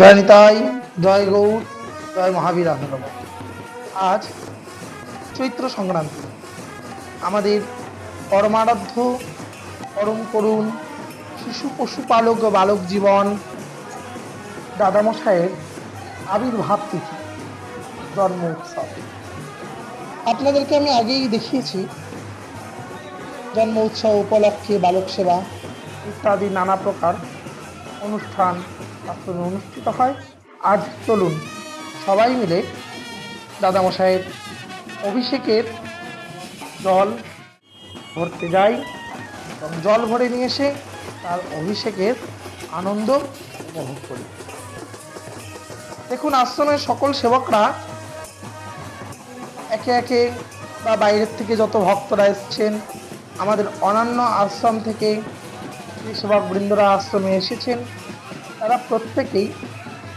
জয় নিতাই, জয় গৌর, জয় মহাবীর আন্দোলন। আজ চৈত্র সংক্রান্তি। আমাদের পরমারাধ্য পরম করুণ শিশু পশুপালক বালক জীবন দাদামশাইয়ের আবির্ভাব তিথি, জন্ম উৎসব। আপনাদেরকে আমি আগেই দেখিয়েছি, জন্ম উৎসব উপলক্ষে বালক সেবা ইত্যাদি নানা প্রকার অনুষ্ঠান আশ্রমে অনুষ্ঠিত হয়। আজ চলুন সবাই মিলে দাদামশাইয়ের অভিষেকের জল ভরতে যাই। এবং জল ভরে নিয়ে এসে তার অভিষেকের আনন্দ উপভোগ করি। দেখুন, আশ্রমের সকল সেবকরা একে একে বা বাইরের থেকে যত ভক্তরা এসছেন, আমাদের অন্যান্য আশ্রম থেকে সেবক বৃন্দরা আশ্রমে এসেছেন তারা প্রত্যেকেই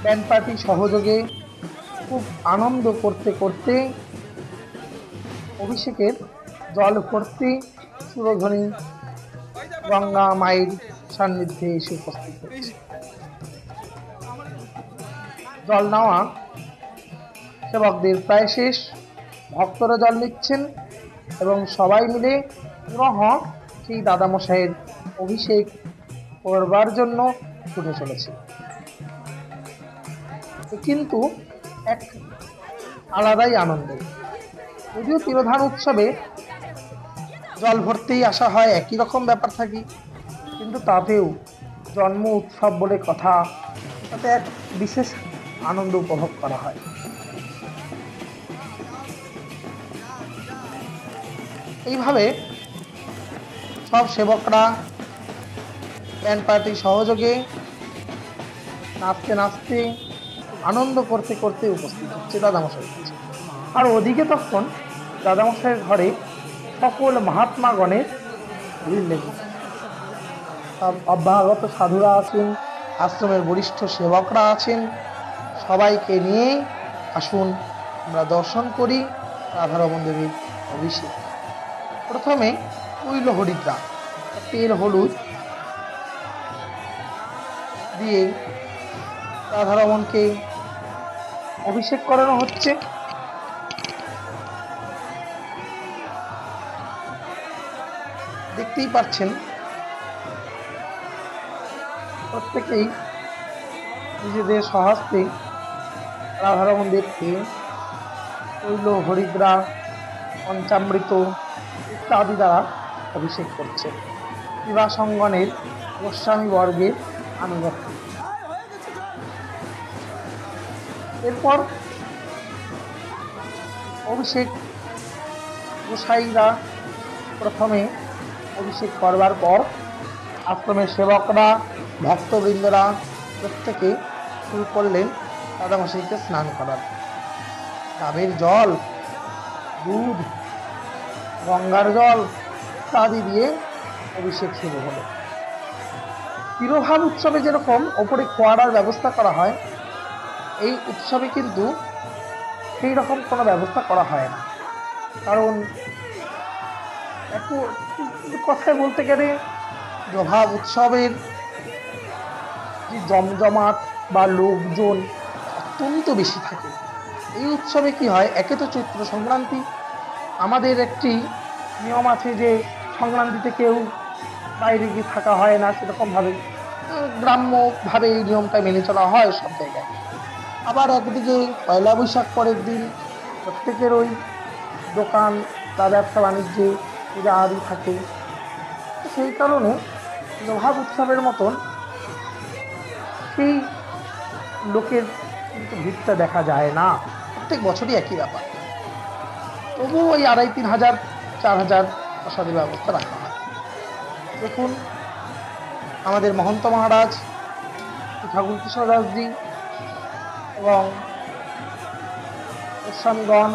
ব্যান্ড পার্টি সহযোগে খুব আনন্দ করতে করতে অভিষেকের জল ভর্তি সুরধ্বনি গঙ্গা মায়ের সান্নিধ্যে এসে উপস্থিত হয়েছে। জল নেওয়া সেবকদের প্রায় শেষ। ভক্তরা জল নিচ্ছেন এবং সবাই মিলে পুনঃ সেই দাদামশাইয়ের অভিষেক করবার জন্য ছুটে চলেছে। কিন্তু এক আলাদাই আনন্দ। যদিও তিরোধান উৎসবে জল ভরতেই আসা হয় একই রকম ব্যাপার থাকি, কিন্তু তাতেও জন্ম, উৎসব বলে কথা, তাতে এক বিশেষ আনন্দ উপভোগ করা হয়। এইভাবে সব সেবকরা ব্যান্ড পার্টির সহযোগে নাচতে নাচতে, আনন্দ করতে করতে উপস্থিত হচ্ছে দাদামশাই। আর ওদিকে তখন দাদামশাইয়ের ঘরে সকল মহাত্মাগণের ভিড় লেগে অভ্যাগত সাধুরা আছেন, আশ্রমের বরিষ্ঠ সেবকরা আছেন, সবাইকে নিয়ে আসুন, আমরা দর্শন করি রাধারমন দেবীর অভিষেক। প্রথমে উইল হরিদ্রা তেল হলুদ দিয়ে রাধারমনকে অভিষেক করানো হচ্ছে। দেখতেই পাচ্ছেন, প্রত্যেকেই নিজেদের স্বহস্তে রাধারমন দেবকে তৈল, হরিদ্রা, পঞ্চামৃত ইত্যাদি দ্বারা অভিষেক করছে। বিবাহ সঙ্গনের গোস্বামী বর্গের আনুগত্য। এরপর অভিষেক গোসাইরা প্রথমে অভিষেক করবার পর আশ্রমের সেবকরা, ভক্তবৃন্দরা প্রত্যেকে শুরু করলেন দাদামশাইকে স্নান করার। ডাবের জল, দুধ, গঙ্গার জল ইত্যাদি দিয়ে অভিষেক শুরু হলো। তিরোভাব উৎসবে যেরকম ওপরে খোয়াড়ার ব্যবস্থা করা হয় এই উৎসবে কিন্তু সেই রকম কোনো ব্যবস্থা করা হয় না। কারণ একটু কথায় বলতে গেলে প্রভাব উৎসবের যে জমজমাট বা লোকজন অত্যন্ত বেশি থাকে। এই উৎসবে কি হয়? একে তো চৈত্র সংক্রান্তি। আমাদের একটি নিয়ম আছে যে সংক্রান্তিতে কেউ বাইরে গিয়ে থাকা হয় না সেরকমভাবে। গ্রাম্যভাবে এই নিয়মটা মেনে চলা হয় সব জায়গায়। আবার একদিকে পয়লা বৈশাখ পরের দিন প্রত্যেকের ওই দোকান বা ব্যবসা বাণিজ্যে পূজা আদি থাকে। সেই কারণে লোহাব উৎসবের মতন সেই লোকের কিন্তু ভিড়টা দেখা যায় না। প্রত্যেক বছরই একই ব্যাপার। তবুও ওই আড়াই, তিন হাজার, চার হাজার প্রসাদের ব্যবস্থা রাখা হয়। দেখুন, আমাদের মহন্ত মহারাজ ঠাকুর কৃষ্ণ দাসজি এবং গোস্বামীগণ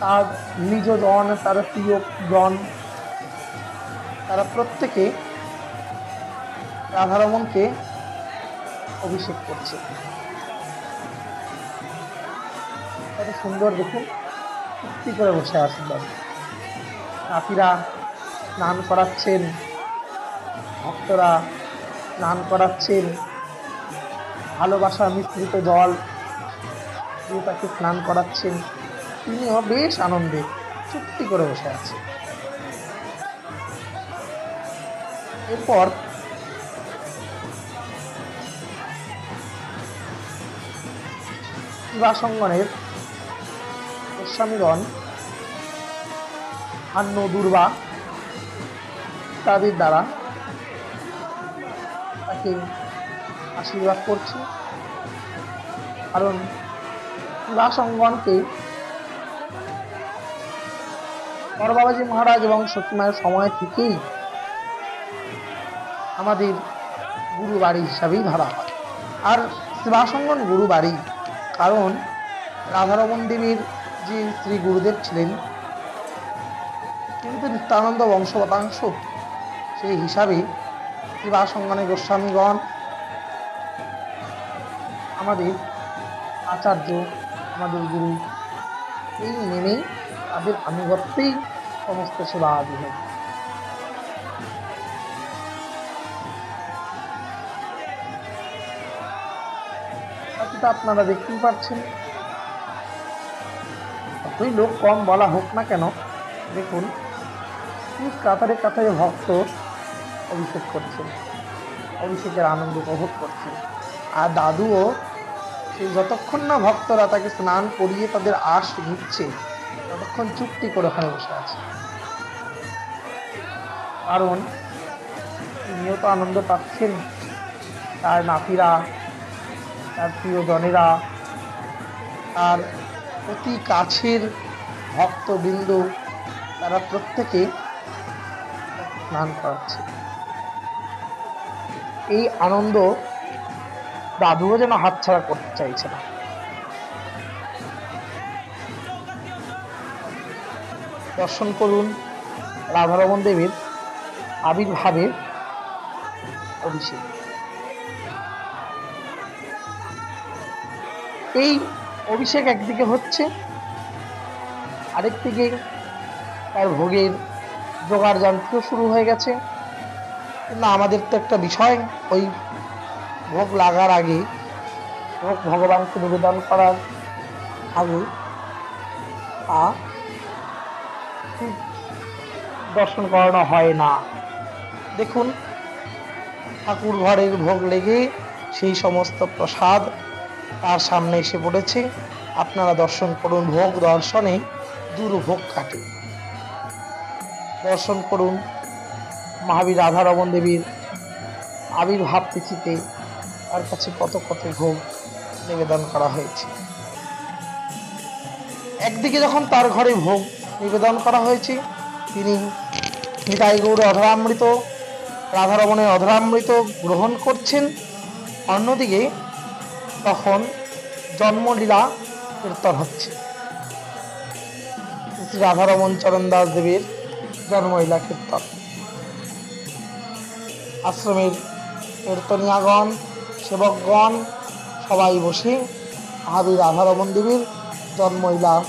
তার নিজ জন তার প্রিয় জন তারা প্রত্যেকে রাধারমনকে অভিষেক করছে। কত সুন্দর দেখুন চুক্তি করে বসে আছেন নাতিরা স্নান করাচ্ছেন, ভক্তরা স্নান করাচ্ছেন। ভালোবাসা মিশ্রিত জল দিয়ে তাকে স্নান করাচ্ছেন। তিনিও বেশ আনন্দে চুক্তি করে বসে আছে। এরপর শিবাসঙ্গনের গোস্বামীগণ আন্ন দুর্বা তাদের দ্বারা তাকে আশীর্বাদ করছি। কারণ শিবাসঙ্গনকে বড়বাবাজি মহারাজ এবং সতীমায়ের সময় থেকেই আমাদের গুরু বাড়ি হিসাবেই ধরা হয়। আর শিবাসঙ্গন গুরু বাড়ি কারণ রাধারমন দেবীর যে শ্রী গুরুদেব ছিলেন কিন্তু নিত্যানন্দ বংশবতাংশ সেই হিসাবে শিবাসঙ্গনে গোস্বামীগণ আমাদের আচার্য, আমাদের গুরু, এই মেনেই তাদের আনুগত্যেই সমস্ত সেবা আদি হয়। বাকিটা আপনারা দেখতেই পাচ্ছেন। যতই লোক কম বলা হোক না কেন, দেখুন ঠিক কাতারে কাতারে ভক্ত অভিষেক করছেন, অভিষেকের আনন্দ উপভোগ করছেন। আর দাদুও যতক্ষণ না ভক্তরা তাকে স্নান করিয়ে তাদের আশ নিচ্ছে ততক্ষণ চুক্তি করে ওখানে বসে আছে। কারণ তিনিও তো আনন্দ পাচ্ছেন। তার নাতিরা, তার প্রিয়জনেরা, তার অতি কাছের ভক্তবৃন্দ, তারা প্রত্যেকে স্নান করাচ্ছে। এই আনন্দ দাদুও যেন হাতছাড়া করতে চাইছে না। দর্শন করুন রাধারমন দেবের আবির্ভাবের অভিষেক। এই অভিষেক একদিকে হচ্ছে, আরেক দিকে তার ভোগের জোগাড় যন্ত্র শুরু হয়ে গেছে। না, আমাদের তো একটা বিষয়, ওই ভোগ লাগার আগে ভোগ ভগবানকে নিবেদন করার আগে দর্শন করানো হয় না। দেখুন, ঠাকুর ঘরের ভোগ লেগে সেই সমস্ত প্রসাদ তার সামনে এসে পড়েছে। আপনারা দর্শন করুন, ভোগ দর্শনে দুর্ভোগ কাটে। দর্শন করুন, মহাবীর রাধারমন দেবীর আবির্ভাব তিথিতে তার কাছে কত কত ভোগ নিবেদন করা হয়েছে। একদিকে যখন তার ঘরে ভোগ নিবেদন করা হয়েছে, তিনি নিতাই গৌর অধরামৃত রাধারমণের অধরামৃত গ্রহণ করছেন। অন্যদিকে তখন জন্মলীলা কীর্তন হচ্ছে। শ্রী রাধারমন চরণ দাস দেবীর জন্মলীলা কীর্তন। আশ্রমের কীর্তনিয়াগণ সেবকগণ সবাই বসে মহাবীর রাধারমন দেবীর জন্মইলা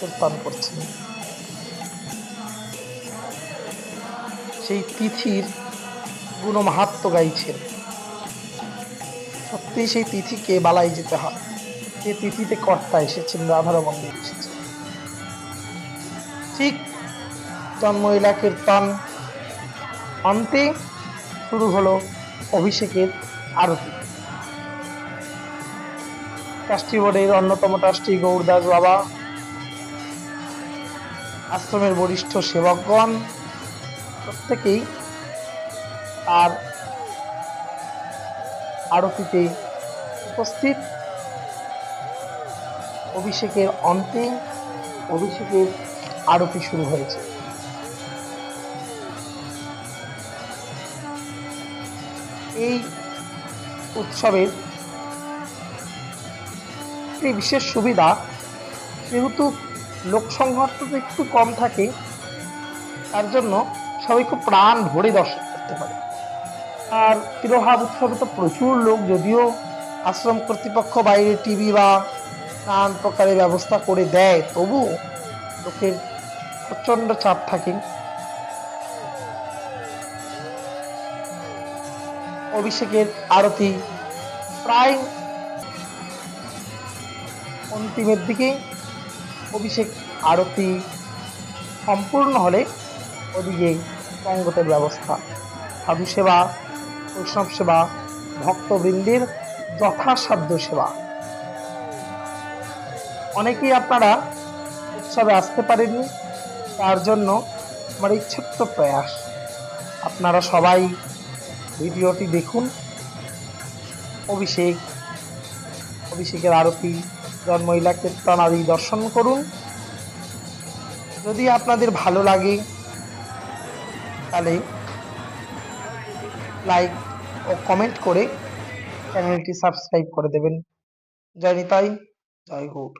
কীর্তন করছেন। সেই তিথির গুণ গুণমাহাত্ম গাইছেন। সত্যি সেই তিথিকে বালাই যেতে হয়। যে তিথিতে কর্তা এসেছেন রাধারমন দেবী এসেছেন। ঠিক জন্মলীলা কীর্তন অন্তে শুরু হলো অভিষেকের আরতি। ট্রাস্টি বোর্ডের অন্যতম ট্রাস্টি গৌরদাস বাবা, আশ্রমের বরিষ্ঠ সেবকগণ প্রত্যেকেই আর আরতিতে উপস্থিত। অভিষেকের অন্তে অভিষেকের আরতি শুরু হয়েছে। এই উৎসবের একটি বিশেষ সুবিধা, যেহেতু লোক সংঘর্ষ একটু কম থাকে, তার জন্য সবাই খুব প্রাণ ভরে দর্শন করতে পারে। আর তিরোহাব উৎসবে তো প্রচুর লোক, যদিও আশ্রম কর্তৃপক্ষ বাইরে টিভি বা নানান প্রকারের ব্যবস্থা করে দেয়, তবু লোকের প্রচণ্ড চাপ থাকে। অভিষেকের আরতি প্রায় অন্তিমের দিকে অভিষেক আরতি সম্পূর্ণ হলে ওদিকে পঙ্গতের ব্যবস্থা। সাধু সেবা বৈষ্ণব সেবা, ভক্তবৃন্দের যথাসাধ্য সেবা। অনেকেই আপনারা উৎসবে আসতে পারেননি, তার জন্য আমার এই প্রয়াস। আপনারা সবাই ভিডিওটি দেখুন। অভিষেক, অভিষেকের আরতি জন্মইলা কীর্তন আদি দর্শন করুন। যদি আপনাদের ভালো লাগে, তাহলে লাইক ও কমেন্ট করে চ্যানেলটি সাবস্ক্রাইব করে দেবেন। জয় নিতাই, জয় গৌর